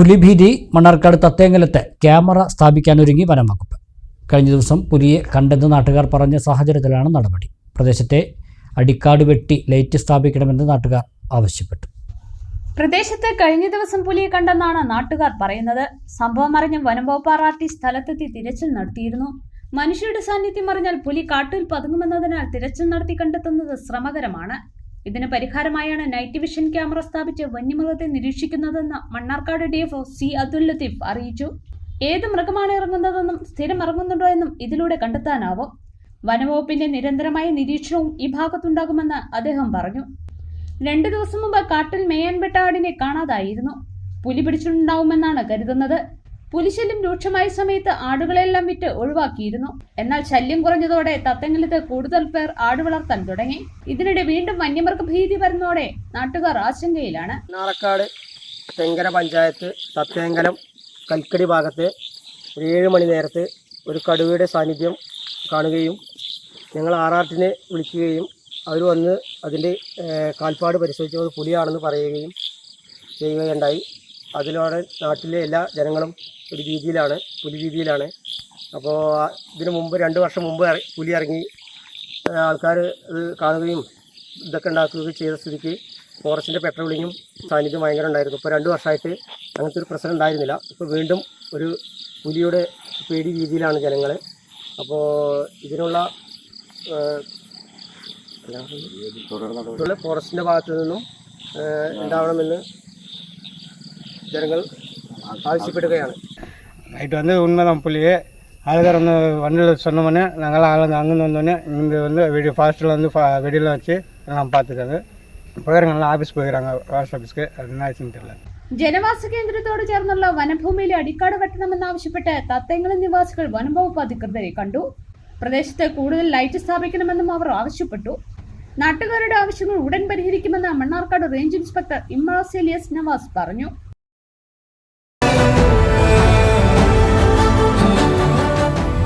പുലിഭീതി Mannarkkad തത്തേങ്ങലത്ത് camera സ്ഥാപിക്കാനൊരുങ്ങി വനം വകുപ്പ് കഴിഞ്ഞ ദിവസം പുലിയെ കണ്ടെന്ന് നാട്ടുകാർ പറഞ്ഞ സാഹചര്യത്തിലാണ് നടപടി. പ്രദേശത്തെ അടിക്കാട് വെട്ടി ലൈറ്റ് സ്ഥാപിക്കണമെന്ന് നാട്ടുകാർ ആവശ്യപ്പെട്ടു. പ്രദേശത്ത് കഴിഞ്ഞ ദിവസം പുലിയെ കണ്ടെന്നാണ് നാട്ടുകാർ പറയുന്നത്. സംഭവം അറിഞ്ഞ് വനംവകുപ്പ് ആർ സ്ഥലത്തെത്തി തിരച്ചിൽ നടത്തിയിരുന്നു. മനുഷ്യരുടെ സാന്നിധ്യം അറിഞ്ഞാൽ പുലി കാട്ടിൽ പതുങ്ങുമെന്നതിനാൽ തിരച്ചിൽ നടത്തി കണ്ടെത്തുന്നത് ശ്രമകരമാണ്. ഇതിന് പരിഹാരമായാണ് നൈറ്റ് വിഷൻ ക്യാമറ സ്ഥാപിച്ച് വന്യമൃഗത്തെ നിരീക്ഷിക്കുന്നതെന്ന് മണ്ണാർക്കാട് ഡിഎഫ്ഒ സി അബ്ദുൽ ലത്തീഫ് അറിയിച്ചു. ഏത് മൃഗമാണ് ഇറങ്ങുന്നതെന്നും സ്ഥിരം ഇറങ്ങുന്നുണ്ടോ എന്നും ഇതിലൂടെ കണ്ടെത്താനാവും. വനവകുപ്പിന്റെ നിരന്തരമായ നിരീക്ഷണവും ഈ ഭാഗത്തുണ്ടാകുമെന്ന് അദ്ദേഹം പറഞ്ഞു. രണ്ടു ദിവസം മുമ്പ് കാട്ടിൽ മേയാൻ വിട്ട ആടിനെ കാണാതായിരുന്നു. പുലി പിടിച്ചിട്ടുണ്ടാവുമെന്നാണ് കരുതുന്നത്. പുലിശല്യം രൂക്ഷമായ സമയത്ത് ആടുകളെല്ലാം വിറ്റ് ഒഴിവാക്കിയിരുന്നു. എന്നാൽ ശല്യം കുറഞ്ഞതോടെ തത്തങ്ങളിത് കൂടുതൽ പേർ ആട് വളർത്താൻ തുടങ്ങി. ഇതിനിടെ വീണ്ടും വന്യമൃഗ ഭീതി വരുന്നതോടെ നാട്ടുകാർ ആശങ്കയിലാണ്. നാളക്കാട് തെങ്കര പഞ്ചായത്ത് തത്തേങ്കലം കൽക്കടി ഭാഗത്ത് ഒരു ഏഴ് മണി നേരത്ത് ഒരു കടുവയുടെ സാന്നിധ്യം കാണുകയും ഞങ്ങൾ ആർ വിളിക്കുകയും അവർ വന്ന് അതിന്റെ കാൽപ്പാട് പരിശോധിച്ചത് പുലിയാണെന്ന് പറയുകയും ചെയ്യുകയുണ്ടായി. അതിലൂടെ നാട്ടിലെ എല്ലാ ജനങ്ങളും ഒരു രീതിയിലാണ് പുലി രീതിയിലാണ്. അപ്പോൾ ഇതിനു മുമ്പ് രണ്ട് വർഷം മുമ്പ് പുലി ഇറങ്ങി ആൾക്കാർ ഇത് കാണുകയും ഇതൊക്കെ ഉണ്ടാക്കുകയും ചെയ്ത സ്ഥിതിക്ക് ഫോറസ്റ്റിന്റെ പെട്രോളിങ്ങും സാന്നിധ്യം ഭയങ്കര ഉണ്ടായിരുന്നു. ഇപ്പോൾ രണ്ട് വർഷമായിട്ട് അങ്ങനത്തെ ഒരു പ്രശ്നം ഉണ്ടായിരുന്നില്ല. ഇപ്പോൾ വീണ്ടും ഒരു പുലിയുടെ പേടി രീതിയിലാണ് ജനങ്ങൾ അപ്പോൾ ഇതിനുള്ള ഫോറസ്റ്റിന്റെ ഭാഗത്തു നിന്നും ഉണ്ടാവണമെന്ന് ജനങ്ങൾ ആവശ്യപ്പെടുകയാണ് நைட்டு வந்து உண்மைதான் புள்ளி ஆளுகார் வந்து வண்டியில் சொன்னோன்னே நாங்கள் ஆளுங்க அங்கேருந்து வந்தோடனே இங்கே வந்து வெடி ஃபாஸ்ட்டில் வந்து ஃபா வெடியெல்லாம் வச்சு எல்லாம் பார்த்துக்காங்க போயிருக்காங்க ஆஃபீஸ் போயிருக்காங்க ஃபாரஸ்ட் ஆஃபீஸ்க்கு அது என்ன ஆச்சுன்னு தெரியல ജനവാസ കേന്ദ്രത്തോട് ചേർന്നുള്ള വനഭൂമിയിലെ അടിക്കാട് വെട്ടണമെന്നാവശ്യപ്പെട്ട് തത്തേങ്ങൽ നിവാസികൾ വനംവകുപ്പ് അധികൃതരെ കണ്ടു പ്രദേശത്ത് കൂടുതൽ ലൈറ്റ് സ്ഥാപിക്കണമെന്നും അവർ ആവശ്യപ്പെട്ടു നാട്ടുകാരുടെ ആവശ്യങ്ങൾ ഉടൻ പരിഹരിക്കുമെന്ന് മണ്ണാർക്കാട് റേഞ്ച് ഇൻസ്പെക്ടർ ഇമ്രാസ് എലിയസ് നവാസ് പറഞ്ഞു